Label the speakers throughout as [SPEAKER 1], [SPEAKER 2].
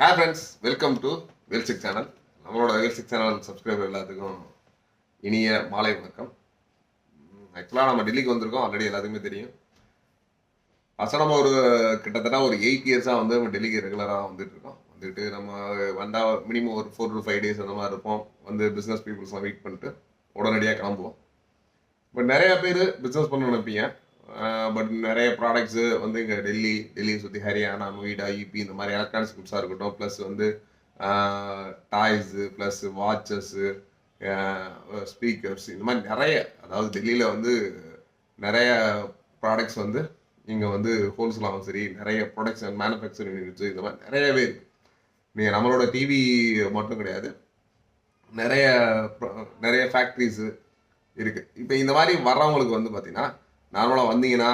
[SPEAKER 1] Hi friends welcome to வெல்சிக் channel நம்மளோட வெல்சிக் சேனல் சப்ஸ்கிரைபர் எல்லாத்துக்கும் இனிய மாலை வணக்கம். ஆக்சுவலாக நம்ம டெல்லிக்கு வந்திருக்கோம் ஆல்ரெடி எல்லாத்துக்குமே தெரியும். ஃபஸ்ட்டு நம்ம ஒரு கிட்டத்தட்ட ஒரு எயிட் இயர்ஸாக வந்து நம்ம டெல்லிக்கு ரெகுலராக வந்துட்டு இருக்கோம். வந்துட்டு நம்ம வந்தால் மினிமம் ஒரு ஃபோர் டு ஃபைவ் டேஸ் அந்த மாதிரி இருப்போம். வந்து பிஸ்னஸ் பீப்புள்ஸ்லாம் வெயிட் பண்ணிட்டு உடனடியாக கிளம்புவோம். பட் நிறையா பேர் பிஸ்னஸ் பண்ண நினைப்பீங்க. பட் நிறைய ப்ராடக்ட்ஸு வந்து இங்கே டெல்லி டெல்லியை சுற்றி ஹரியானா நொய்டா யூபி இந்த மாதிரி எலக்ட்ரானிக்ஸ் குட்ஸாக இருக்கட்டும். ப்ளஸ் வந்து டாய்ஸு ப்ளஸ் வாட்சஸ்ஸு ஸ்பீக்கர்ஸ் இந்த மாதிரி நிறைய அதாவது டெல்லியில் வந்து நிறைய ப்ராடக்ட்ஸ் வந்து இங்கே வந்து ஹோல்சேலாகவும் சரி நிறைய ப்ரொடக்ஷன் மேனுஃபேக்சரிங் யூனிட்ஸு இந்த மாதிரி நிறையவே இருக்குது நீங்கள் நம்மளோட டிவி மட்டும் கிடையாது. நிறைய நிறைய ஃபேக்ட்ரிஸு இருக்குது இப்போ இந்த மாதிரி வர்றவங்களுக்கு வந்து பார்த்திங்கன்னா நார்மலாக வந்தீங்கன்னா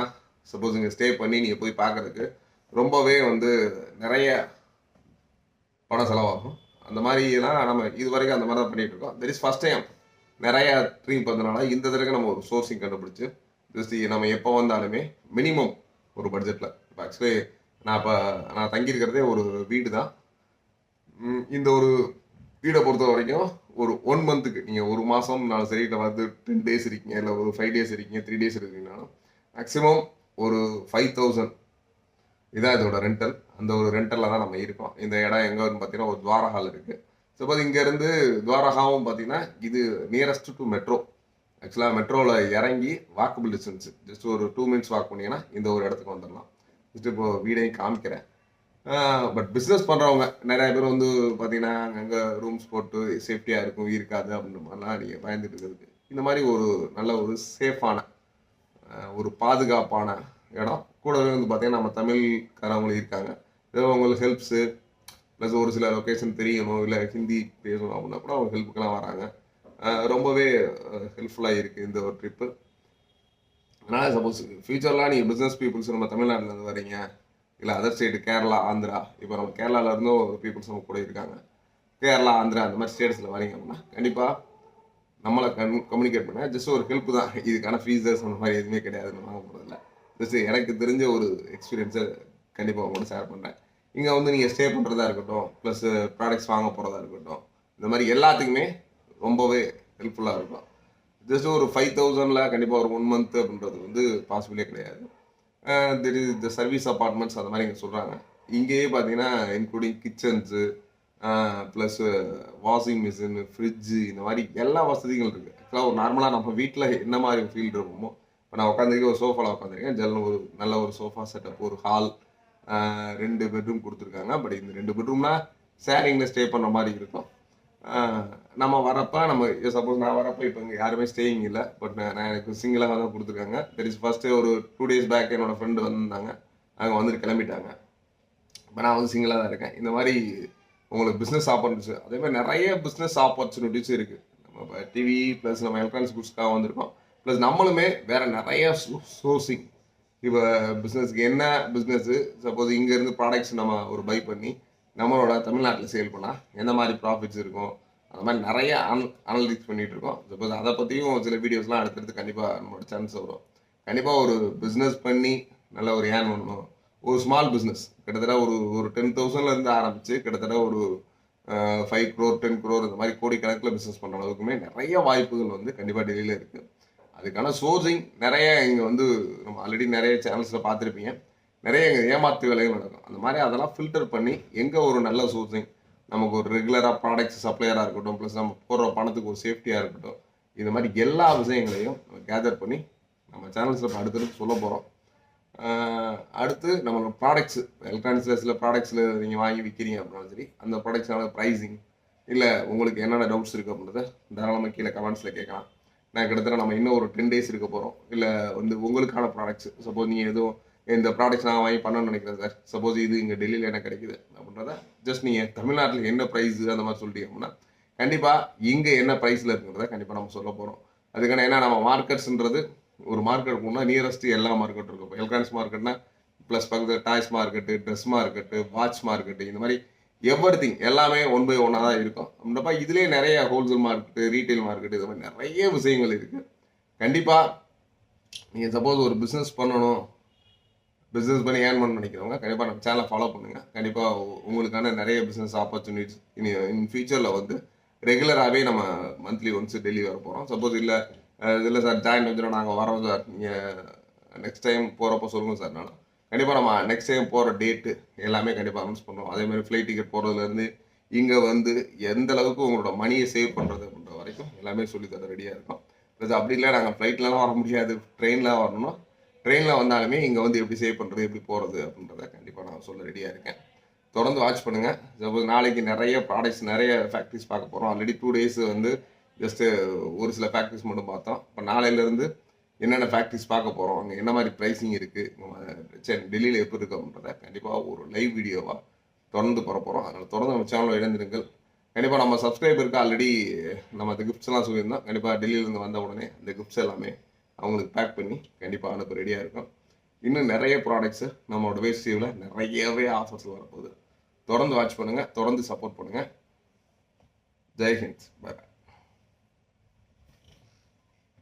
[SPEAKER 1] சப்போஸ் இங்கே ஸ்டே பண்ணி நீங்கள் போய் பார்க்கறதுக்கு ரொம்பவே வந்து நிறைய பணம் செலவாகும். அந்த மாதிரிலாம் நம்ம இது வரைக்கும் அந்த மாதிரி தான் பண்ணிகிட்டு இருக்கோம். தெர் இஸ் ஃபஸ்ட் டைம் நிறையா ட்ரீம் பண்ணுறதுனால இந்த தடவை நம்ம ஒரு சோர்சிங் கண்டுபிடிச்சி ஜஸ்ட் நம்ம எப்போ வந்தாலுமே மினிமம் ஒரு பட்ஜெட்டில் இப்போ ஆக்சுவலி நான் இப்போ நான் தங்கியிருக்கிறதே ஒரு வீடு தான் இந்த ஒரு வீடை பொறுத்த வரைக்கும் ஒரு ஒன் மந்த்துக்கு நீங்கள் ஒரு மாதம் நான் சரி இல்லை வந்து டென் டேஸ் இருக்கீங்க இல்லை ஒரு ஃபைவ் டேஸ் இருக்கீங்க த்ரீ டேஸ் இருக்கீங்கனாலும் மேக்ஸிமம் ஒரு ஃபைவ் தௌசண்ட் இதான் இதோட ரெண்டல் அந்த ஒரு ரெண்டலில் தான் நம்ம இருக்கோம். இந்த இடம் எங்கேன்னு பார்த்தீங்கன்னா ஒரு துவாரா இருக்குது சப்போஸ் இங்கேருந்து துவாரகாவும் பார்த்தீங்கன்னா இது நியரஸ்ட் டு மெட்ரோ ஆக்சுவலாக மெட்ரோவில் இறங்கி வாக்கபிள் டிஸ்டன்ஸு ஜஸ்ட் ஒரு டூ மினிட்ஸ் வாக் பண்ணீங்கன்னா இந்த ஒரு இடத்துக்கு வந்துடலாம். ஜஸ்ட் இப்போ வீடையும் காமிக்கிறேன். பட் பிஸ்னஸ் பண்ணுறவங்க நிறைய பேர் வந்து பார்த்தீங்கன்னா அங்கங்கே ரூம்ஸ் போட்டு சேஃப்டியாக இருக்கும் இருக்காது அப்படின்ற மாதிரிலாம் நீங்கள் பயந்துட்டு இருக்கிறதுக்கு. இந்த மாதிரி ஒரு நல்ல ஒரு சேஃபான ஒரு பாதுகாப்பான இடம். கூடவே வந்து பார்த்தீங்கன்னா நம்ம தமிழ்காரவங்களும் இருக்காங்க. ஏதோ அவங்களுக்கு ஹெல்ப்ஸு ப்ளஸ் ஒரு சில லொக்கேஷன் தெரியணும் இல்லை ஹிந்தி பேசணும் அப்படின்னா கூட அவங்க ஹெல்ப்புக்கெல்லாம் வராங்க. ரொம்பவே ஹெல்ப்ஃபுல்லாக இருக்குது இந்த ஒரு ட்ரிப்பு அதனால் சப்போஸ் ஃபியூச்சர்லாம் நீங்கள் பிஸ்னஸ் பீப்புள்ஸ் நம்ம தமிழ்நாட்டில் இருந்து வரீங்க இல்லை அதர் ஸ்டேட் கேரளா ஆந்திரா இப்போ நம்ம கேரளாவிலேருந்தும் ஒரு பீப்புள்ஸ் நம்ம கூட இருக்காங்க. கேரளா ஆந்திரா அந்த மாதிரி ஸ்டேட்ஸில் வரீங்க அப்படின்னா கண்டிப்பாக நம்மளை கன் கம்யூனிகேட் பண்ண ஜஸ்ட் ஒரு ஹெல்ப் தான். இதுக்கான ஃபீஸஸ் அந்த மாதிரி எதுவுமே கிடையாது நம்ம வாங்க போகிறதில்ல ஜஸ்ட் எனக்கு தெரிஞ்ச ஒரு எக்ஸ்பீரியன்ஸை கண்டிப்பாக உங்களோட ஷேர் பண்ணுறேன் இங்கே வந்து நீங்கள் ஸ்டே பண்ணுறதா இருக்கட்டும் ப்ளஸ் ப்ராடக்ட்ஸ் வாங்க போகிறதா இருக்கட்டும் இந்த மாதிரி எல்லாத்துக்குமே ரொம்பவே ஹெல்ப்ஃபுல்லாக இருக்கும். ஜஸ்ட் ஒரு ஃபைவ் தௌசண்டில் கண்டிப்பாக ஒரு ஒன் மந்த் அப்படின்றது வந்து பாசிபிளே கிடையாது. தெர் இந்த த சர்வீஸ் அப்பார்ட்மெண்ட்ஸ் அந்த மாதிரி இங்கே சொல்கிறாங்க இங்கேயே பார்த்தீங்கன்னா including kitchens plus washing machine fridge இந்த மாதிரி எல்லா வசதிகள் இருக்குது ஆக்சுவலாக ஒரு நார்மலாக நம்ம வீட்டில் என்ன மாதிரி ஃபீல் இருக்குமோ இப்போ நான் உட்காந்துருக்கேன் ஒரு சோஃபாவில் உட்காந்துருக்கேன் ஜெல் ஒரு நல்ல ஒரு சோஃபா செட்டப் ஒரு ஹால் ரெண்டு பெட்ரூம் கொடுத்துருக்காங்க. பட் இந்த ரெண்டு பெட்ரூம்னா ஷேரிங்கில் ஸ்டே பண்ணுற மாதிரி இருக்கும். நம்ம வரப்ப நம்ம சப்போஸ் நான் வரப்ப இப்போ இங்கே யாருமே ஸ்டேயிங் இல்லை பட் நான் எனக்கு சிங்கிளாக தான் கொடுத்துருக்காங்க. தெர் இஸ் ஃபஸ்ட்டு ஒரு டூ டேஸ் பேக் என்னோட ஃப்ரெண்டு வந்திருந்தாங்க. அவங்க வந்துட்டு கிளம்பிட்டாங்க. இப்போ நான் வந்து சிங்கிளாக தான் இருக்கேன். இந்த மாதிரி உங்களுக்கு பிஸ்னஸ் ஆப்பர்ச்சுனிட்டிஸ் அதே மாதிரி நிறைய பிஸ்னஸ் ஆப்பர்ச்சுனிட்டிஸ் இருக்குது நம்ம இப்போ டிவி ப்ளஸ் நம்ம எலக்ட்ரானிக்ஸ் குட்ஸ்க்காக வந்திருக்கோம். ப்ளஸ் நம்மளுமே வேற நிறைய சோர்சிங் இப்போ பிஸ்னஸ்க்கு என்ன பிஸ்னஸ்ஸு சப்போஸ் இங்கேருந்து ப்ராடக்ட்ஸ் நம்ம ஒரு பை பண்ணி நம்மளோட தமிழ்நாட்டில் சேல் பண்ணால் எந்த மாதிரி ப்ராஃபிட்ஸ் இருக்கும்? அந்த மாதிரி நிறைய அன் அனலிட்டிக்ஸ் பண்ணிட்டு இருக்கோம் சப்போஸ் அதை பற்றியும் சில வீடியோஸ்லாம் அடுத்தடுத்து கண்டிப்பாக நம்மளோட சான்ஸ் வரும். கண்டிப்பாக ஒரு பிஸ்னஸ் பண்ணி நல்ல ஒரு ஏர்ன் பண்ணணும். ஒரு ஸ்மால் பிஸ்னஸ் கிட்டத்தட்ட ஒரு ஒரு டென் தௌசண்ட்லேருந்து ஆரம்பித்து கிட்டத்தட்ட ஒரு ஃபைவ் க்ரோர் டென் க்ரோர் இந்த மாதிரி கோடி கணக்கில் பிஸ்னஸ் பண்ணுற அளவுக்குமே நிறைய வாய்ப்புகள் வந்து கண்டிப்பாக டெல்லியில் இருக்குது அதுக்கான சோர்சிங் நிறைய இங்கே வந்து நம்ம ஆல்ரெடி நிறைய சேனல்ஸில் பார்த்துருப்பீங்க. நிறைய இங்கே ஏமாத்து வேலைகள் நடக்கும். அந்த மாதிரி அதெல்லாம் ஃபில்டர் பண்ணி எங்கே ஒரு நல்ல சோர்சிங் நமக்கு ஒரு ரெகுலராக ப்ராடக்ட்ஸ் சப்ளையராக இருக்கட்டும் ப்ளஸ் நம்ம போடுற பணத்துக்கு ஒரு சேஃப்டியாக இருக்கட்டும் இது மாதிரி எல்லா விஷயங்களையும் நம்ம கேதர் பண்ணி நம்ம சேனல்ஸில் அடுத்தடுத்து சொல்ல போகிறோம் அடுத்து நம்மளோட ப்ராடக்ட்ஸ் எலக்ட்ரானிக்ஸில் சில ப்ராடக்ட்ஸில் நீங்கள் வாங்கி விற்கிறீங்க அப்படின்னாலும் சரி அந்த ப்ராடக்ட்ஸான ப்ரைஸிங் இல்லை உங்களுக்கு என்னென்ன டவுட்ஸ் இருக்குது அப்படின்றத தாராளமாக கீழே கமெண்ட்ஸில் கேட்கலாம். நான் கிட்டத்தட்ட நம்ம இன்னும் ஒரு டென் டேஸ் இருக்க போகிறோம் இல்லை வந்து உங்களுக்கான ப்ராடக்ட்ஸ் சப்போஸ் நீங்கள் எதுவும் இந்த ப்ராடக்ட்ஸ் நான் வாங்கி பண்ணணும்னு நினைக்கிறேன் சார். சப்போஸ் இது இங்கே டெல்லியில் என்ன கிடைக்குது. அப்படின்றத ஜஸ்ட் நீங்கள் தமிழ்நாட்டில் என்ன ப்ரைஸ் அந்த மாதிரி சொல்லிட்டீங்க அப்படின்னா கண்டிப்பாக இங்கே என்ன ப்ரைஸில் இருக்குன்றத கண்டிப்பாக நம்ம சொல்ல போகிறோம் அதுக்கான ஏன்னா நம்ம மார்க்கெட்ஸ்ன்றது ஒரு மார்க்கெட் போனால் நியரஸ்ட் எல்லா மார்க்கெட் இருக்கும். இப்போ எலக்ட்ரானிக்ஸ் மார்க்கெட்னா ப்ளஸ் பக்கத்தில் toys market dress market watch market இந்த மாதிரி எவ்ரி திங் எல்லாமே ஒன் பை ஒன்னாக தான் இருக்கும். அப்படின்றப்ப இதுலேயே நிறைய ஹோல்சேல் மார்க்கெட்டு ரீட்டைல் மார்க்கெட்டு இது மாதிரி நிறைய விஷயங்கள் இருக்குது கண்டிப்பாக நீங்கள் சப்போஸ் ஒரு பிஸ்னஸ் பண்ணணும். பிஸ்னஸ் பண்ணி ஏர்ன் பண்ண நினைக்கிறவங்க கண்டிப்பாக நம்ம சேனலை ஃபாலோ பண்ணுங்கள் கண்டிப்பாக உங்களுக்கான நிறைய பிஸ்னஸ் ஆப்பர்ச்சுனிட்டிஸ் இனி இன் ஃபியூச்சரில் வந்து ரெகுலராகவே நம்ம மந்த்லி ஒன்ஸ் டெல்லி வர போகிறோம் சப்போஸ் இல்லை இல்லை சார் ஜாயின் வந்துடும் நாங்கள் வரோம் சார் நீங்கள் நெக்ஸ்ட் டைம் போகிறப்போ சொல்லுங்கள் சார் நான். கண்டிப்பாக நம்ம நெக்ஸ்ட் டைம் போகிற டேட்டு எல்லாமே கண்டிப்பாக அனௌன்ஸ் பண்ணுறோம் அதே மாதிரி ஃப்ளைட் டிக்கெட் போகிறதுலேருந்து இங்கே வந்து எந்த அளவுக்கு உங்களோட மணியை சேவ் பண்ணுறது அப்படின்ற வரைக்கும் எல்லாமே சொல்லி தர ரெடியாக இருக்கும். ப்ளஸ் அப்படி இல்லை நாங்கள் ஃப்ளைட்லலாம் வர முடியாது. ட்ரெயினில் வரணும்னா ட்ரெயினில் வந்தாலுமே இங்கே வந்து எப்படி சேவ் பண்ணுறது எப்படி போகிறது அப்படின்றத கண்டிப்பாக நான் சொல்ல ரெடியாக இருக்கேன். தொடர்ந்து வாட்ச் பண்ணுங்கள் சப்போஸ் நாளைக்கு நிறைய ப்ராடக்ட்ஸ் நிறைய ஃபேக்ட்ரிஸ் பார்க்க போகிறோம் ஆல்ரெடி டூ டேஸ் வந்து ஜஸ்ட்டு ஒரு சில ஃபேக்ட்ரிஸ் மட்டும் பார்த்தோம். இப்போ நாளையிலேருந்து என்னென்ன ஃபேக்ட்ரிஸ் பார்க்க போகிறோம் அங்கே என்ன மாதிரி ப்ரைஸிங் இருக்குது சரி டெல்லியில் எப்படி இருக்கு அப்படின்றத கண்டிப்பாக ஒரு லைவ் வீடியோவாக தொடர்ந்து போகிற போகிறோம் அதனால் தொடர்ந்து நம்ம சேனலில் இணைந்திருங்கள். கண்டிப்பாக நம்ம சப்ஸ்கிரைபருக்கு ஆல்ரெடி நம்ம அந்த கிஃப்ட்ஸ்லாம் சொல்லியிருந்தோம். கண்டிப்பாக டெல்லியிலேருந்து வந்த உடனே அந்த கிஃப்ட்ஸ் எல்லாமே அவங்களுக்கு பேக் பண்ணி கண்டிப்பாக அனுப்ப ரெடியாக இருக்கும். இன்னும் நிறைய ப்ராடக்ட்ஸு நம்மளோட வேஸ்டிவில் நிறையவே ஆஃபர்ஸ் வரப்போகுது. தொடர்ந்து வாட்ச் பண்ணுங்கள் தொடர்ந்து சப்போர்ட் பண்ணுங்கள் ஜெய்ஹிந்த் பாய்